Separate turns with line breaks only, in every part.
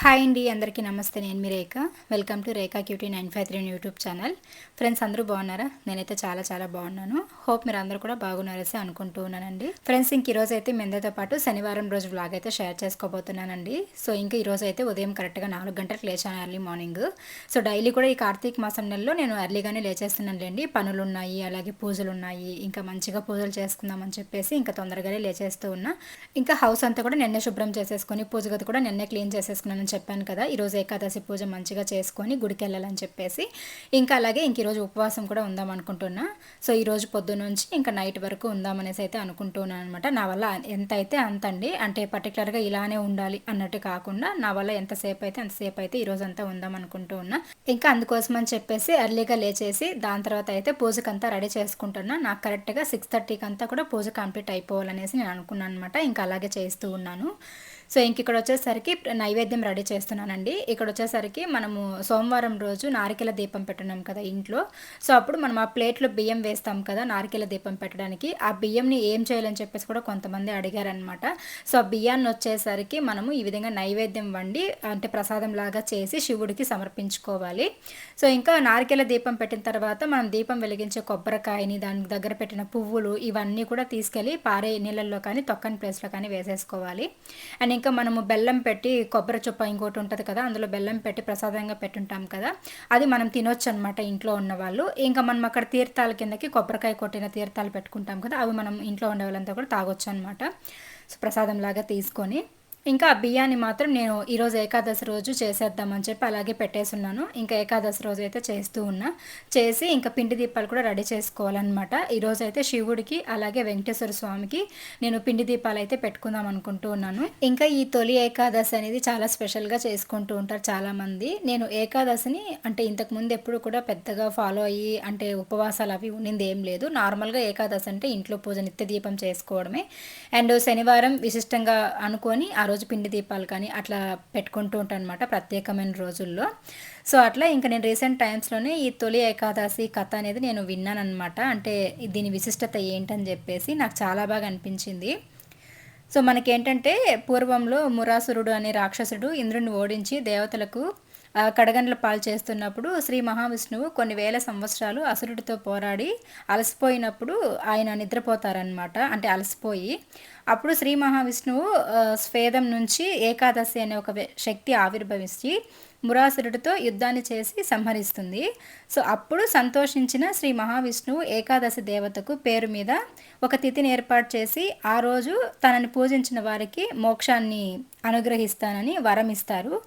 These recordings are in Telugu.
హాయ్ అండి అందరికీ నమస్తే. నేను మీ Rekha. Welcome to Rekha cutie nine five three YouTube channel. Friends అందరూ బాగున్నారా? నేనైతే చాలా చాలా బాగున్నాను. హోప్ మీరు అందరూ కూడా బాగున్నారసి అనుకుంటూ ఉన్నానండి. ఫ్రెండ్స్ ఇంక ఈరోజు అయితే మెందతో పాటు శనివారం రోజు బ్లాగ్ అయితే షేర్ చేసుకోబోతున్నానండి. సో ఇంకా ఈరోజు అయితే ఉదయం కరెక్ట్గా నాలుగు గంటలకు లేచాను ఎర్లీ మార్నింగ్ సో డైలీ కూడా ఈ కార్తీక మాసం నెలలో నేను ఎర్లీగానే లేచేస్తున్నానులేండి. పనులు ఉన్నాయి అలాగే పూజలు ఉన్నాయి ఇంకా మంచిగా పూజలు చేసుకుందామని చెప్పేసి ఇంకా తొందరగానే లేచేస్తూ ఉన్నా. ఇంకా హౌస్ అంతా కూడా నిన్నే శుభ్రం చేసేసుకొని పూజ గది కూడా నిన్నే క్లీన్ చేసేసుకున్నాను చెప్పాను కదా ఈరోజు ఏకాదశి పూజ మంచిగా చేసుకొని గుడికి వెళ్ళాలని చెప్పేసి ఇంకా అలాగే ఇంక ఈరోజు ఉపవాసం కూడా ఉందాం అనుకుంటున్నా. సో ఈరోజు పొద్దు నుంచి ఇంకా నైట్ వరకు ఉందామనేసి అయితే అనుకుంటున్నాను అనమాట నా వల్ల ఎంత అయితే అంత అండి అంటే పర్టికులర్గా ఇలానే ఉండాలి అన్నట్టు కాకుండా నా వల్ల ఎంతసేపు అయితే అంతసేపు అయితే ఈరోజు అంతా ఉందాం అనుకుంటూ ఉన్నా ఇంకా అందుకోసం అని చెప్పేసి ఎర్లీగా లేచేసి దాని తర్వాత అయితే పూజకంతా రెడీ చేసుకుంటున్నా. నాకు కరెక్ట్గా సిక్స్ థర్టీకి అంతా కూడా పూజ కంప్లీట్ అయిపోవాలనేసి నేను అనుకున్నాను అనమాట ఇంకా అలాగే చేస్తూ ఉన్నాను. సో ఇంక ఇక్కడ వచ్చేసరికి నైవేద్యం రెడీ చేస్తున్నానండి. ఇక్కడ వచ్చేసరికి మనము సోమవారం రోజు నారికెల దీపం పెట్టున్నాం కదా ఇంట్లో. సో అప్పుడు మనం ఆ ప్లేట్లో బియ్యం వేస్తాం కదా నారికెల దీపం పెట్టడానికి. ఆ బియ్యంని ఏం చేయాలని చెప్పేసి కూడా కొంతమంది అడిగారనమాట సో ఆ బియ్యాన్ని వచ్చేసరికి మనము ఈ విధంగా నైవేద్యం వండి అంటే ప్రసాదం లాగా చేసి శివుడికి సమర్పించుకోవాలి. సో ఇంకా నారికెల దీపం పెట్టిన తర్వాత మనం దీపం వెలిగించే కొబ్బరికాయని దాని దగ్గర పెట్టిన పువ్వులు ఇవన్నీ కూడా తీసుకెళ్ళి పారే నీళ్ళల్లో కానీ తొక్కని ప్లేస్లో కానీ వేసేసుకోవాలి. అండ్ ఇంకా మనము బెల్లం పెట్టి కొబ్బరి చుప్ప ఇంకోటి ఉంటుంది కదా అందులో బెల్లం పెట్టి ప్రసాదంగా పెట్టుంటాం కదా అది మనం తినొచ్చు అనమాట ఇంట్లో ఉన్న వాళ్ళు. ఇంకా మనం అక్కడ తీర్థాల కిందకి కొబ్బరికాయ కొట్టిన తీర్థాలు పెట్టుకుంటాం కదా అవి మనం ఇంట్లో ఉండే వాళ్ళంతా కూడా తాగొచ్చు అనమాట సో ప్రసాదం లాగా తీసుకొని ఇంకా ఆ బియ్యాన్ని మాత్రం నేను ఈరోజు ఏకాదశి రోజు చేసేద్దామని చెప్పి అలాగే పెట్టేసున్నాను. ఇంకా ఏకాదశి రోజు అయితే చేస్తూ ఉన్నా. చేసి ఇంకా పిండి దీపాలు కూడా రెడీ చేసుకోవాలన్నమాట. ఈరోజు అయితే శివుడికి అలాగే వెంకటేశ్వర స్వామికి నేను పిండి దీపాలు అయితే పెట్టుకుందాం అనుకుంటూ ఉన్నాను. ఇంకా ఈ తొలి ఏకాదశి అనేది చాలా స్పెషల్గా చేసుకుంటూ ఉంటారు చాలామంది. నేను ఏకాదశిని అంటే ఇంతకు ముందు ఎప్పుడు కూడా పెద్దగా ఫాలో అయ్యి అంటే ఉపవాసాలు అవి ఉన్నింది ఏం లేదు. నార్మల్గా ఏకాదశి అంటే ఇంట్లో పూజ నిత్య దీపం చేసుకోవడమే. అండ్ శనివారం విశిష్టంగా అనుకొని ఆ రోజు రోజు పిండి దీపాలు కానీ అట్లా పెట్టుకుంటూ ఉంటాను అనమాట ప్రత్యేకమైన రోజుల్లో. సో అట్లా ఇంకా నేను రీసెంట్ టైమ్స్లోనే ఈ తొలి ఏకాదశి కథ అనేది నేను విన్నాను అనమాట అంటే దీని విశిష్టత ఏంటని చెప్పేసి నాకు చాలా బాగా అనిపించింది. సో మనకేంటంటే పూర్వంలో మురాసురుడు అనే రాక్షసుడు ఇంద్రుని ఓడించి దేవతలకు కడగండ్ల పాలు చేస్తున్నప్పుడు శ్రీ మహావిష్ణువు కొన్ని వేల సంవత్సరాలు అసురుడితో పోరాడి అలసిపోయినప్పుడు ఆయన నిద్రపోతారనమాట అంటే అలసిపోయి అప్పుడు శ్రీ మహావిష్ణువు స్వేదం నుంచి ఏకాదశి అనే ఒక శక్తి ఆవిర్భవించి మురాసురుడితో యుద్ధాన్ని చేసి సంహరిస్తుంది. సో అప్పుడు సంతోషించిన శ్రీ మహావిష్ణువు ఏకాదశి దేవతకు పేరు మీద ఒక తిథిని ఏర్పాటు చేసి ఆ రోజు తనని పూజించిన వారికి మోక్షాన్ని అనుగ్రహిస్తానని వరం ఇస్తారు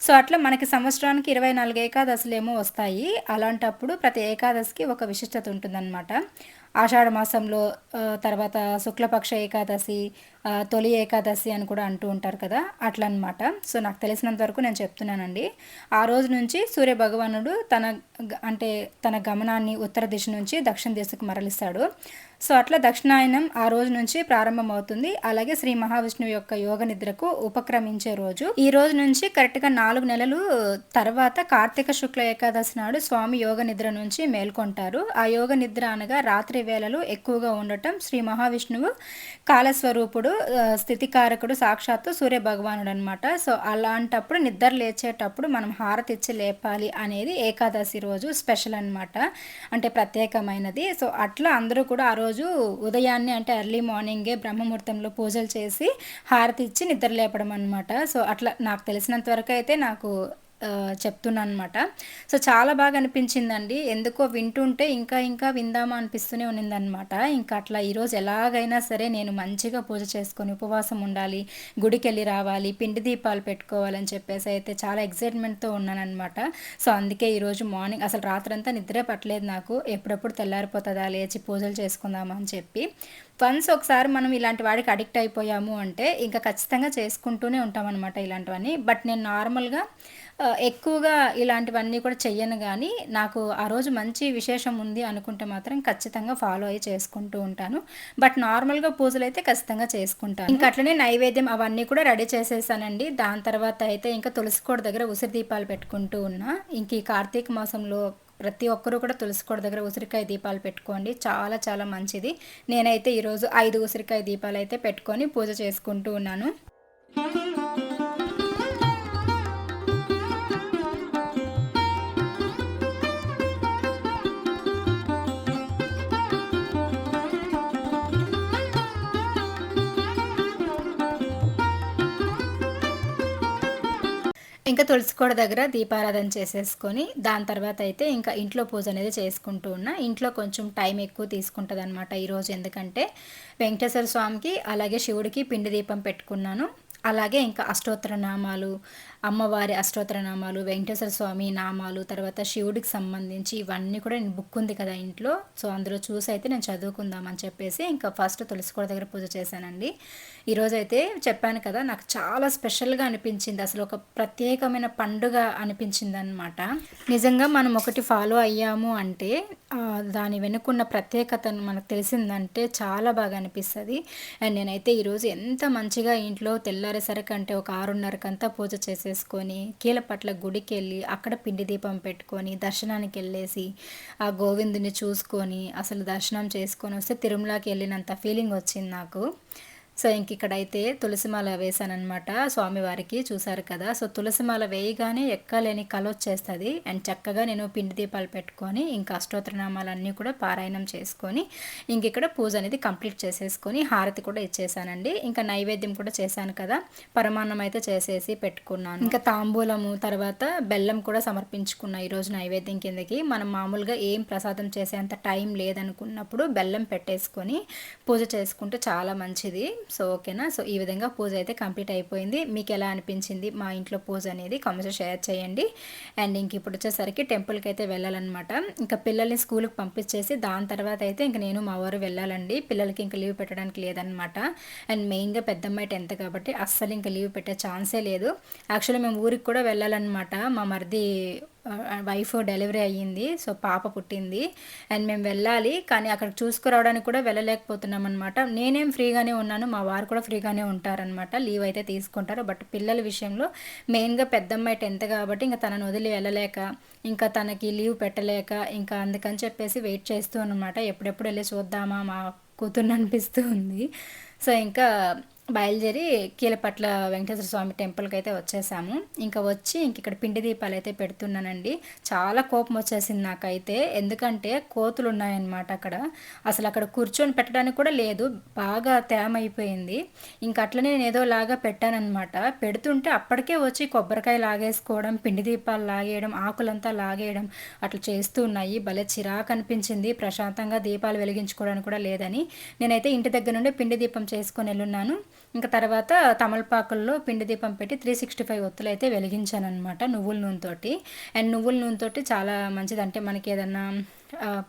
సో అట్లా మనకి సంవత్సరానికి ఇరవై నాలుగు ఏకాదశులేమో వస్తాయి. అలాంటప్పుడు ప్రతి ఏకాదశికి ఒక విశిష్టత ఉంటుందన్నమాట. ఆషాఢ మాసంలో తర్వాత శుక్లపక్ష ఏకాదశి తొలి ఏకాదశి అని కూడా అంటూ ఉంటారు కదా అట్లా అనమాట సో నాకు తెలిసినంత వరకు నేను చెప్తున్నానండి. ఆ రోజు నుంచి సూర్య భగవానుడు తన అంటే తన గమనాన్ని ఉత్తర దిశ నుంచి దక్షిణ దిశకు మరలిస్తాడు. సో అట్లా దక్షిణాయనం ఆ రోజు నుంచి ప్రారంభమవుతుంది. అలాగే శ్రీ మహావిష్ణువు యొక్క యోగ నిద్రకు ఉపక్రమించే రోజు. ఈ రోజు నుంచి కరెక్ట్గా నాలుగు నెలలు తర్వాత కార్తీక శుక్ల ఏకాదశి నాడు స్వామి యోగ నిద్ర నుంచి మేల్కొంటారు. ఆ యోగ నిద్ర అనగా రాత్రి వేళలు ఎక్కువగా ఉండటం శ్రీ మహావిష్ణువు కాలస్వరూపుడు స్థితికారకుడు సాక్షాత్తు సూర్య భగవానుడు అనమాట సో అలాంటప్పుడు నిద్ర లేచేటప్పుడు మనం హారతి ఇచ్చి లేపాలి అనేది ఏకాదశి రోజు స్పెషల్ అనమాట అంటే ప్రత్యేకమైనది. సో అట్లా అందరూ కూడా ఆ రోజు ఉదయాన్నే అంటే ఎర్లీ మార్నింగే బ్రహ్మముహూర్తంలో పూజలు చేసి హారతి ఇచ్చి నిద్ర లేపడం అనమాట సో అట్లా నాకు తెలిసినంత వరకు అయితే నాకు చెప్తున్నాను అనమాట సో చాలా బాగా అనిపించిందండి. ఎందుకో వింటుంటే ఇంకా ఇంకా విందామా అనిపిస్తూనే ఉన్నిందనమాట ఇంకా అట్లా ఈరోజు ఎలాగైనా సరే నేను మంచిగా పూజ చేసుకొని ఉపవాసం ఉండాలి గుడికి వెళ్ళి రావాలి పిండి దీపాలు పెట్టుకోవాలని చెప్పేసి అయితే చాలా ఎగ్జైట్మెంట్తో ఉన్నానమాట సో అందుకే ఈరోజు మార్నింగ్ అసలు రాత్రంతా నిద్ర పట్టలేదు నాకు. ఎప్పుడెప్పుడు తెల్లారిపోతుందా లేచి పూజలు చేసుకుందామా అని చెప్పి. వన్స్ ఒకసారి మనం ఇలాంటి వాడికి అడిక్ట్ అయిపోయాము అంటే ఇంకా ఖచ్చితంగా చేసుకుంటూనే ఉంటామన్నమాట ఇలాంటివన్నీ. బట్ నేను నార్మల్గా ఎక్కువగా ఇలాంటివన్నీ కూడా చెయ్యను కానీ నాకు ఆ రోజు మంచి విశేషం ఉంది అనుకుంటే మాత్రం ఖచ్చితంగా ఫాలో అయ్యి చేసుకుంటూ ఉంటాను. బట్ నార్మల్గా పూజలు అయితే ఖచ్చితంగా చేసుకుంటాను. ఇంకా అట్లనే నైవేద్యం అవన్నీ కూడా రెడీ చేసేసానండి. దాని తర్వాత అయితే ఇంకా తులసికోట దగ్గర ఉసిరి దీపాలు పెట్టుకుంటూ ఉన్నా. ఇంక ఈ కార్తీక మాసంలో ప్రతి ఒక్కరూ కూడా తులసికోట దగ్గర ఉసిరికాయ దీపాలు పెట్టుకోండి. చాలా చాలా మంచిది. నేనైతే ఈరోజు ఐదు ఉసిరికాయ దీపాలు అయితే పెట్టుకొని పూజ చేసుకుంటూ ఉన్నాను. ఇంకా తులసికోడ దగ్గర దీపారాధన చేసేసుకొని దాని తర్వాత అయితే ఇంకా ఇంట్లో పూజ అనేది చేసుకుంటూ ఉన్నా. ఇంట్లో కొంచెం టైం ఎక్కువ తీసుకుంటుంది అనమాట ఈరోజు. ఎందుకంటే వెంకటేశ్వర స్వామికి అలాగే శివుడికి పిండి దీపం పెట్టుకున్నాను. అలాగే ఇంకా అష్టోత్తర నామాలు అమ్మవారి అష్టోత్తర నామాలు వెంకటేశ్వర స్వామి నామాలు తర్వాత శివుడికి సంబంధించి ఇవన్నీ కూడా నేను బుక్ ఉంది కదా ఇంట్లో. సో అందులో చూసి అయితే నేను చదువుకుందామని చెప్పేసి ఇంకా ఫస్ట్ తులసికోడ దగ్గర పూజ చేశానండి. ఈరోజు అయితే చెప్పాను కదా నాకు చాలా స్పెషల్గా అనిపించింది. అసలు ఒక ప్రత్యేకమైన పండుగ అనిపించింది అనమాట నిజంగా మనం ఒకటి ఫాలో అయ్యాము అంటే దాని వెనుకున్న ప్రత్యేకతను మనకు తెలిసిందంటే చాలా బాగా అనిపిస్తుంది. అండ్ నేనైతే ఈరోజు ఎంత మంచిగా ఇంట్లో తెల్ల అంటే ఒక ఆరున్నరకంతా పూజ చేసేసుకొని కీలపట్ల గుడికి వెళ్ళి అక్కడ పిండి దీపం పెట్టుకొని దర్శనానికి వెళ్ళేసి ఆ గోవిందుని చూసుకొని అసలు దర్శనం చేసుకొని వస్తే తిరుమలకి వెళ్ళినంత ఫీలింగ్ వచ్చింది నాకు. సో ఇంక ఇక్కడైతే తులసిమాల వేశానమాట స్వామివారికి చూసారు కదా. సో తులసిమాల వేయగానే ఎక్కలేని కళ వచ్చేస్తుంది. అండ్ చక్కగా నేను పిండి దీపాలు పెట్టుకొని ఇంకా అష్టోత్తరనామాలన్నీ కూడా పారాయణం చేసుకొని ఇంక ఇక్కడ పూజ అనేది కంప్లీట్ చేసేసుకొని హారతి కూడా ఇచ్చేసానండి ఇంకా నైవేద్యం కూడా చేశాను కదా. పరమాన్నం అయితే చేసేసి పెట్టుకున్నాను. ఇంకా తాంబూలము తర్వాత బెల్లం కూడా సమర్పించుకున్నా ఈరోజు నైవేద్యం కిందకి. మనం మామూలుగా ఏం ప్రసాదం చేసేంత టైం లేదనుకున్నప్పుడు బెల్లం పెట్టేసుకొని పూజ చేసుకుంటే చాలా మంచిది. సో ఓకేనా? సో ఈ విధంగా పూజ అయితే కంప్లీట్ అయిపోయింది. మీకు ఎలా అనిపించింది మా ఇంట్లో పూజ అనేది? కామెంట్స్ షేర్ చేయండి. అండ్ ఇంక ఇప్పుడు వచ్చేసరికి టెంపుల్కి అయితే వెళ్ళాలన్నమాట. ఇంకా పిల్లల్ని స్కూల్కి పంపించేసి దాని తర్వాత అయితే ఇంక నేను మా వారు వెళ్ళాలండి. పిల్లలకి ఇంకా లీవ్ పెట్టడానికి లేదనమాట అండ్ మెయిన్గా పెద్దమ్మాయి టెన్త్ కాబట్టి అస్సలు ఇంకా లీవ్ పెట్టే ఛాన్సే లేదు. యాక్చువల్లీ మేము ఊరికి కూడా వెళ్ళాలన్నమాట. మా మరిది వైఫ్ డెలివరీ అయ్యింది. సో పాప పుట్టింది. అండ్ మేము వెళ్ళాలి. కానీ అక్కడ చూసుకురావడానికి కూడా వెళ్ళలేకపోతున్నాం అనమాట నేనేం ఫ్రీగానే ఉన్నాను. మా వారు కూడా ఫ్రీగానే ఉంటారనమాట లీవ్ అయితే తీసుకుంటారు. బట్ పిల్లల విషయంలో మెయిన్గా పెద్దమ్మాయి టెన్త్ కాబట్టి ఇంకా తనను వదిలి వెళ్ళలేక ఇంకా తనకి లీవ్ పెట్టలేక ఇంకా అందుకని చెప్పేసి వెయిట్ చేస్తూ అనమాట ఎప్పుడెప్పుడు వెళ్ళి చూద్దామా? మా కూతుర్ని అనిపిస్తూ ఉంది. సో ఇంకా బయలుదేరి కీలపట్ల వెంకటేశ్వర స్వామి టెంపుల్కి అయితే వచ్చేసాము. ఇంకా వచ్చి ఇంక ఇక్కడ పిండి దీపాలు అయితే పెడుతున్నానండి. చాలా కోపం వచ్చేసింది నాకైతే. ఎందుకంటే కోతులు ఉన్నాయన్నమాట అక్కడ. అసలు అక్కడ కూర్చొని పెట్టడానికి కూడా లేదు. బాగా తేమ అయిపోయింది ఇంక అట్లనే నేను ఏదో లాగా పెట్టానమాట పెడుతుంటే అప్పటికే వచ్చి కొబ్బరికాయ లాగేసుకోవడం పిండి దీపాలు లాగేయడం ఆకులంతా లాగేయడం అట్లా చేస్తూ ఉన్నాయి. భలే చిరాకు అనిపించింది. ప్రశాంతంగా దీపాలు వెలిగించుకోవడానికి కూడా లేదని. నేనైతే ఇంటి దగ్గర నుండి పిండి దీపం చేసుకొని వెళ్ళున్నాను. ఇంకా తర్వాత తమలపాకుల్లో పిండి దీపం పెట్టి త్రీ సిక్స్టీ ఫైవ్ ఒత్తులు అయితే వెలిగించాను అనమాట నువ్వుల నూనెతోటి అండ్ నువ్వుల నూనెతోటి చాలా మంచిది. అంటే మనకి ఏదన్నా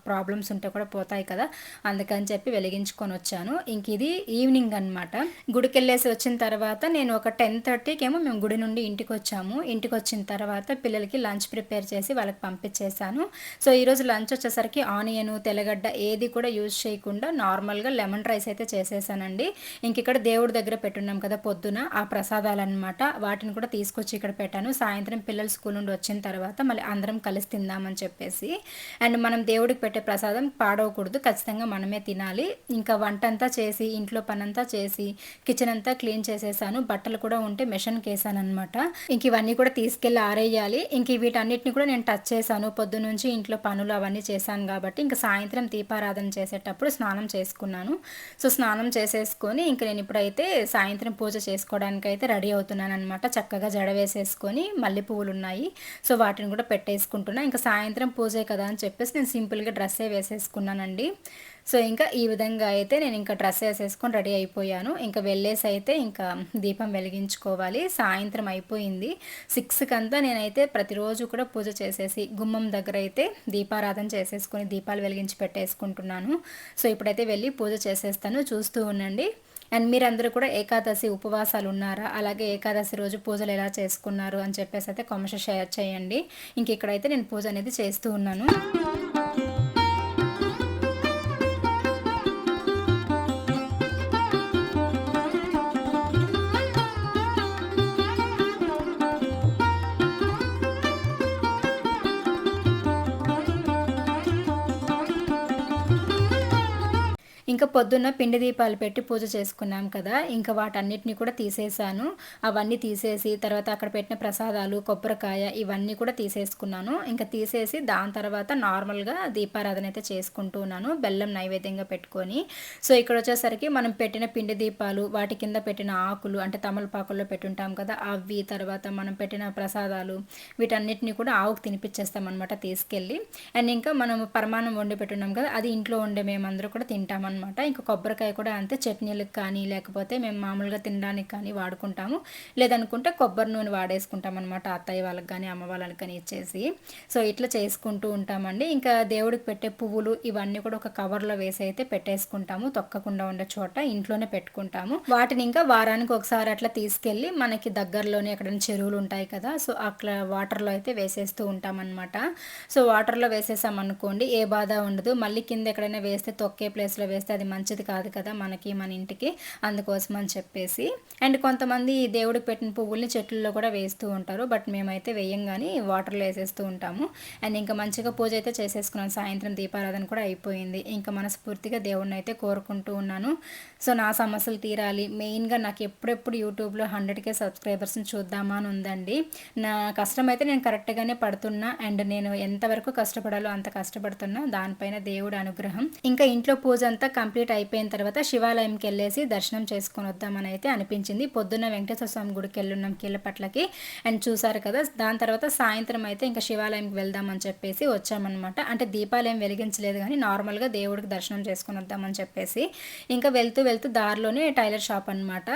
ప్రాబ్లమ్స్ ఉంటే కూడా పోతాయి కదా. అందుకని చెప్పి వెలిగించుకొని వచ్చాను. ఇంక ఇది ఈవినింగ్ అనమాట గుడికి వెళ్ళేసి వచ్చిన తర్వాత నేను ఒక టెన్ థర్టీకి ఏమో మేము గుడి నుండి ఇంటికి వచ్చాము. ఇంటికి వచ్చిన తర్వాత పిల్లలకి లంచ్ ప్రిపేర్ చేసి వాళ్ళకి పంపించేశాను. సో ఈరోజు లంచ్ వచ్చేసరికి ఆనియన్ తెల్లగడ్డ ఏది కూడా యూజ్ చేయకుండా నార్మల్గా లెమన్ రైస్ అయితే చేసేసానండి. ఇంక ఇక్కడ దేవుడి దగ్గర పెట్టున్నాం కదా పొద్దున ఆ ప్రసాదాలు అనమాట వాటిని కూడా తీసుకొచ్చి ఇక్కడ పెట్టాను. సాయంత్రం పిల్లలు స్కూల్ నుండి వచ్చిన తర్వాత మళ్ళీ అందరం కలిసి తిందామని చెప్పేసి. అండ్ మనం దేవుడికి పెట్టే ప్రసాదం పాడవకూడదు. ఖచ్చితంగా మనమే తినాలి. ఇంకా వంట అంతా చేసి ఇంట్లో పనంతా చేసి కిచెన్ అంతా క్లీన్ చేసేసాను. బట్టలు కూడా ఉంటే మెషన్కి వేసాను అనమాట ఇంక ఇవన్నీ కూడా తీసుకెళ్ళి ఆరేయాలి. ఇంక వీటన్నిటిని కూడా నేను టచ్ చేశాను. పొద్దు నుంచి ఇంట్లో పనులు అవన్నీ చేశాను కాబట్టి ఇంకా సాయంత్రం దీపారాధన చేసేటప్పుడు స్నానం చేసుకున్నాను. సో స్నానం చేసేసుకొని ఇంక నేను ఇప్పుడైతే సాయంత్రం పూజ చేసుకోవడానికి అయితే రెడీ అవుతున్నాను అనమాట చక్కగా జడ వేసేసుకొని మల్లె పువ్వులు ఉన్నాయి సో వాటిని కూడా పెట్టేసుకుంటున్నా. ఇంకా సాయంత్రం పూజే కదా అని చెప్పేసి నేను సింపుల్గా డ్రెస్సే వేసేసుకున్నానండి. సో ఇంకా ఈ విధంగా అయితే నేను ఇంకా డ్రెస్ వేసేసుకొని రెడీ అయిపోయాను. ఇంకా వెళ్ళేసి అయితే ఇంకా దీపం వెలిగించుకోవాలి. సాయంత్రం అయిపోయింది. సిక్స్కంతా నేనైతే ప్రతిరోజు కూడా పూజ చేసేసి గుమ్మం దగ్గర అయితే దీపారాధన చేసేసుకొని దీపాలు వెలిగించి పెట్టేసుకుంటున్నాను. సో ఇప్పుడైతే వెళ్ళి పూజ చేసేస్తాను చూస్తూ ఉండండి. అండ్ మీరందరూ కూడా ఏకాదశి ఉపవాసాలు ఉన్నారా? అలాగే ఏకాదశి రోజు పూజలు ఎలా చేసుకున్నారు? అని చెప్పేసి అయితే కామెంట్స్ షేర్ చేయండి. ఇంక ఇక్కడైతే నేను పూజ అనేది చేస్తూ ఉన్నాను. ఇంకా పొద్దున్న పిండి దీపాలు పెట్టి పూజ చేసుకున్నాం కదా ఇంకా వాటన్నిటిని కూడా తీసేసాను. అవన్నీ తీసేసి తర్వాత అక్కడ పెట్టిన ప్రసాదాలు కొబ్బరికాయ ఇవన్నీ కూడా తీసేసుకున్నాను. ఇంకా తీసేసి దాని తర్వాత నార్మల్గా దీపారాధన అయితే చేసుకుంటూ ఉన్నాను బెల్లం నైవేద్యంగా పెట్టుకొని. సో ఇక్కడ వచ్చేసరికి మనం పెట్టిన పిండి దీపాలు వాటి కింద పెట్టిన ఆకులు అంటే తమలపాకుల్లో పెట్టుంటాం కదా అవి తర్వాత మనం పెట్టిన ప్రసాదాలు వీటన్నిటిని కూడా ఆవుకు తినిపించేస్తాం అనమాట తీసుకెళ్ళి. అండ్ ఇంకా మనం పరమాణం వండి పెట్టున్నాం కదా అది ఇంట్లో ఉండే మేమందరూ కూడా తింటామన్నమాట అనమాట. ఇంకా కొబ్బరికాయ కూడా అంతే చట్నీలకు కానీ లేకపోతే మేము మామూలుగా తినడానికి కానీ వాడుకుంటాము. లేదనుకుంటే కొబ్బరి నూనె వాడేసుకుంటాం అనమాట అత్తయ్య వాళ్ళకి కానీ అమ్మ వాళ్ళకి కానీ ఇచ్చేసి. సో ఇట్లా చేసుకుంటూ ఉంటామండి. ఇంకా దేవుడికి పెట్టే పువ్వులు ఇవన్నీ కూడా ఒక కవర్లో వేసి అయితే పెట్టేసుకుంటాము. తొక్కకుండా ఉండే చోట ఇంట్లోనే పెట్టుకుంటాము. వాటిని ఇంకా వారానికి ఒకసారి అట్లా తీసుకెళ్ళి మనకి దగ్గరలోనే ఎక్కడైనా చెరువులు ఉంటాయి కదా సో అట్లా వాటర్లో అయితే వేసేస్తూ ఉంటామన్నమాట. సో వాటర్లో వేసేసామనుకోండి ఏ బాధ ఉండదు. మళ్ళీ కింద ఎక్కడైనా వేస్తే తొక్కే ప్లేస్లో వేస్తే అది మంచిది కాదు కదా మనకి మన ఇంటికి అందుకోసం అని చెప్పేసి. అండ్ కొంతమంది దేవుడికి పెట్టిన పువ్వుల్ని చెట్లలో కూడా వేస్తూ ఉంటారు. బట్ మేమైతే వేయం కానీ వాటర్లో వేసేస్తూ ఉంటాము. అండ్ ఇంకా మంచిగా పూజ అయితే చేసేసుకున్నాను సాయంత్రం దీపారాధన కూడా అయిపోయింది. ఇంకా మనస్ఫూర్తిగా దేవుడిని అయితే కోరుకుంటూ ఉన్నాను. సో నా సమస్యలు తీరాలి. మెయిన్గా నాకు ఎప్పుడెప్పుడు యూట్యూబ్లో హండ్రెడ్కే సబ్స్క్రైబర్స్ని చూద్దామా అని ఉందండి. నా కష్టం అయితే నేను కరెక్ట్గానే పడుతున్నా. అండ్ నేను ఎంతవరకు కష్టపడాలో అంత కష్టపడుతున్నా. దానిపైన దేవుడు అనుగ్రహం. ఇంకా ఇంట్లో పూజ అంతా కంప్లీట్ అయిపోయిన తర్వాత శివాలయంకి వెళ్ళేసి దర్శనం చేసుకొని వద్దామని అయితే అనిపించింది. పొద్దున్న వెంకటేశ్వర స్వామి గుడికి వెళ్ళున్నాం కీళ్ళపట్లకి అండ్ చూసారు కదా దాని తర్వాత సాయంత్రం అయితే ఇంకా శివాలయంకి వెళ్దామని చెప్పేసి వచ్చామన్నమాట. అంటే దీపాలు ఏం వెలిగించలేదు కానీ నార్మల్గా దేవుడికి దర్శనం చేసుకొని వద్దామని చెప్పేసి ఇంకా వెళ్తూ వెళ్తూ దారిలోనే టైలర్ షాప్ అనమాట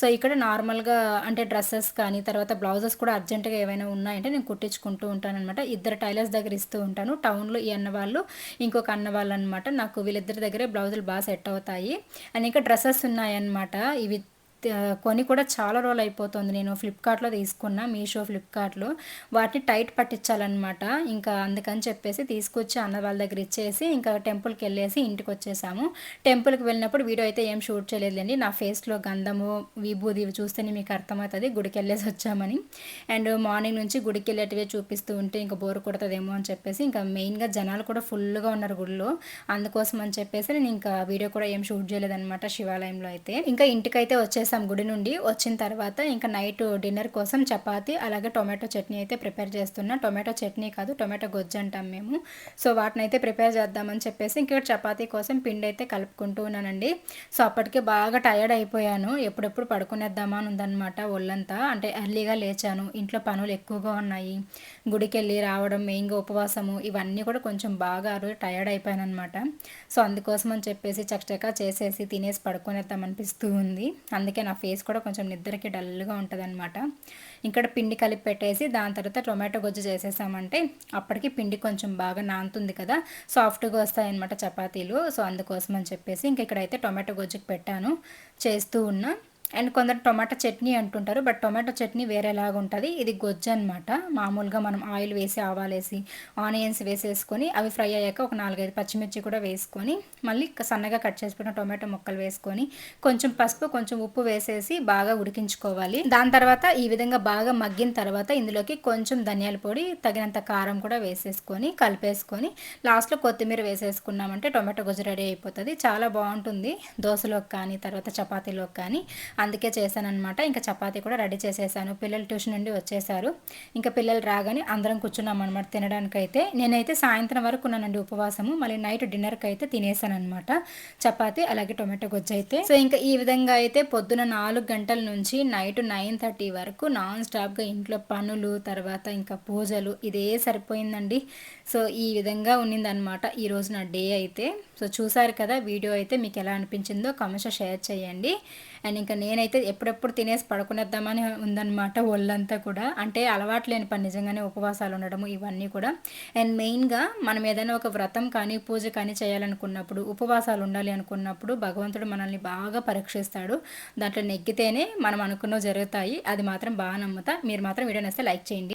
సో ఇక్కడ నార్మల్గా అంటే డ్రెస్సెస్ కానీ తర్వాత బ్లౌజెస్ కూడా అర్జెంటుగా ఏమైనా ఉన్నాయంటే నేను కుట్టించుకుంటూ ఉంటాను అనమాట ఇద్దరు టైలర్స్ దగ్గర ఇస్తూ ఉంటాను. టౌన్లో ఈ అన్న వాళ్ళు ఇంకొక అన్న వాళ్ళు అనమాట నాకు వీళ్ళిద్దరి దగ్గరే బ్లౌజులు బాగా సెట్ అవుతాయి. అనేక డ్రెస్సెస్ ఉన్నాయన్నమాట. ఇవి కొని కూడా చాలా రోజులు అయిపోతుంది నేను ఫ్లిప్కార్ట్లో తీసుకున్నా మీషో ఫ్లిప్కార్ట్లో వాటిని టైట్ పట్టించాలన్నమాట. ఇంకా అందుకని చెప్పేసి తీసుకొచ్చి అన్న వాళ్ళ దగ్గర ఇచ్చేసి ఇంకా టెంపుల్కి వెళ్ళేసి ఇంటికి వచ్చేసాము. టెంపుల్కి వెళ్ళినప్పుడు వీడియో అయితే ఏం షూట్ చేయలేదండి నా ఫేస్లో గంధము విభూది చూస్తేనే మీకు అర్థమవుతుంది. గుడికి వెళ్ళేసి వచ్చామని. అండ్ మార్నింగ్ నుంచి గుడికి వెళ్ళేటివే చూపిస్తూ ఉంటే ఇంకా బోర్ కొడుతుందేమో అని చెప్పేసి ఇంకా మెయిన్గా జనాలు కూడా ఫుల్గా ఉన్నారు గుడిలో. అందుకోసం అని చెప్పేసి నేను ఇంకా వీడియో కూడా ఏం షూట్ చేయలేదన్నమాట శివాలయంలో అయితే. ఇంకా ఇంటికైతే వచ్చేసి వచ్చేసాం గుడి నుండి. వచ్చిన తర్వాత ఇంకా నైట్ డిన్నర్ కోసం చపాతి అలాగే టొమాటో చట్నీ అయితే ప్రిపేర్ చేస్తున్నా. టొమాటో చట్నీ కాదు టొమాటో గొజ్జు అంటాం మేము. సో వాటిని అయితే ప్రిపేర్ చేద్దామని చెప్పేసి ఇంకా చపాతీ కోసం పిండి అయితే కలుపుకుంటూ ఉన్నానండి. సో అప్పటికే బాగా టయర్డ్ అయిపోయాను. ఎప్పుడెప్పుడు పడుకునేద్దామా అని ఉందన్నమాట ఒళ్ళంతా. అంటే ఎర్లీగా లేచాను. ఇంట్లో పనులు ఎక్కువగా ఉన్నాయి. గుడికి వెళ్ళి రావడం మెయిన్గా ఉపవాసము ఇవన్నీ కూడా కొంచెం బాగా టయర్డ్ అయిపోయాను అనమాట సో అందుకోసం అని చెప్పేసి చక్కచక్క చేసేసి తినేసి పడుకునేద్దాం అనిపిస్తూ ఉంది. అందుకే నా ఫేస్ కూడా కొంచెం నిద్రకి డల్గా ఉంటుంది అనమాట ఇక్కడ పిండి కలిపి పెట్టేసి దాని తర్వాత టొమాటో గొజ్జు చేసేసామంటే అప్పటికి పిండి కొంచెం బాగా నానుతుంది కదా సాఫ్ట్గా వస్తాయన్నమాట చపాతీలు. సో అందుకోసం అని చెప్పేసి ఇంక ఇక్కడైతే టొమాటో గొజ్జుకి పెట్టాను చేస్తూ ఉన్నా. అండ్ కొందరు టొమాటో చట్నీ అంటుంటారు బట్ టొమాటో చట్నీ వేరేలాగా ఉంటుంది. ఇది గొజ్జు అనమాట మామూలుగా మనం ఆయిల్ వేసి ఆవాలేసి ఆనియన్స్ వేసేసుకొని అవి ఫ్రై అయ్యాక ఒక నాలుగైదు పచ్చిమిర్చి కూడా వేసుకొని మళ్ళీ సన్నగా కట్ చేసుకున్న టొమాటో ముక్కలు వేసుకొని కొంచెం పసుపు కొంచెం ఉప్పు వేసేసి బాగా ఉడికించుకోవాలి. దాని తర్వాత ఈ విధంగా బాగా మగ్గిన తర్వాత ఇందులోకి కొంచెం ధనియాల పొడి తగినంత కారం కూడా వేసేసుకొని కలిపేసుకొని లాస్ట్లో కొత్తిమీర వేసేసుకున్నామంటే టొమాటో గుజ్జు రెడీ అయిపోతుంది. చాలా బాగుంటుంది. దోశలోకి కానీ తర్వాత చపాతీలోకి కానీ అందుకే చేశానమాట ఇంకా చపాతీ కూడా రెడీ చేసేసాను. పిల్లలు ట్యూషన్ నుండి వచ్చేసారు. ఇంకా పిల్లలు రాగానే అందరం కూర్చున్నాం అనమాట తినడానికైతే. నేనైతే సాయంత్రం వరకు ఉన్నానండి ఉపవాసము. మళ్ళీ నైట్ డిన్నర్కి అయితే తినేసాను అనమాట చపాతి అలాగే టొమాటో గొజ్జు అయితే. సో ఇంకా ఈ విధంగా అయితే పొద్దున నాలుగు గంటల నుంచి నైట్ నైన్ థర్టీ వరకు నాన్ స్టాప్గా ఇంట్లో పనులు తర్వాత ఇంకా పూజలు ఇదే సరిపోయిందండి. సో ఈ విధంగా ఉన్నిందనమాట ఈరోజు నా డే అయితే. సో చూసారు కదా వీడియో అయితే మీకు ఎలా అనిపించిందో కమెంట్స్లో షేర్ చేయండి. అండ్ ఇంకా నేనైతే ఎప్పుడెప్పుడు తినేసి పడుకునేద్దామని ఉందన్నమాట ఒళ్ళంతా కూడా. అంటే అలవాటు లేని పని నిజంగానే ఉపవాసాలు ఉండడము ఇవన్నీ కూడా. అండ్ మెయిన్గా మనం ఏదైనా ఒక వ్రతం కానీ పూజ కానీ చేయాలనుకున్నప్పుడు ఉపవాసాలు ఉండాలి అనుకున్నప్పుడు భగవంతుడు మనల్ని బాగా పరీక్షిస్తాడు. దాంట్లో నెగ్గితేనే మనం అనుకున్నవి జరుగుతాయి. అది మాత్రం బాగా నమ్ముతా. మీరు మాత్రం వీడియో నేస్తే లైక్ చేయండి.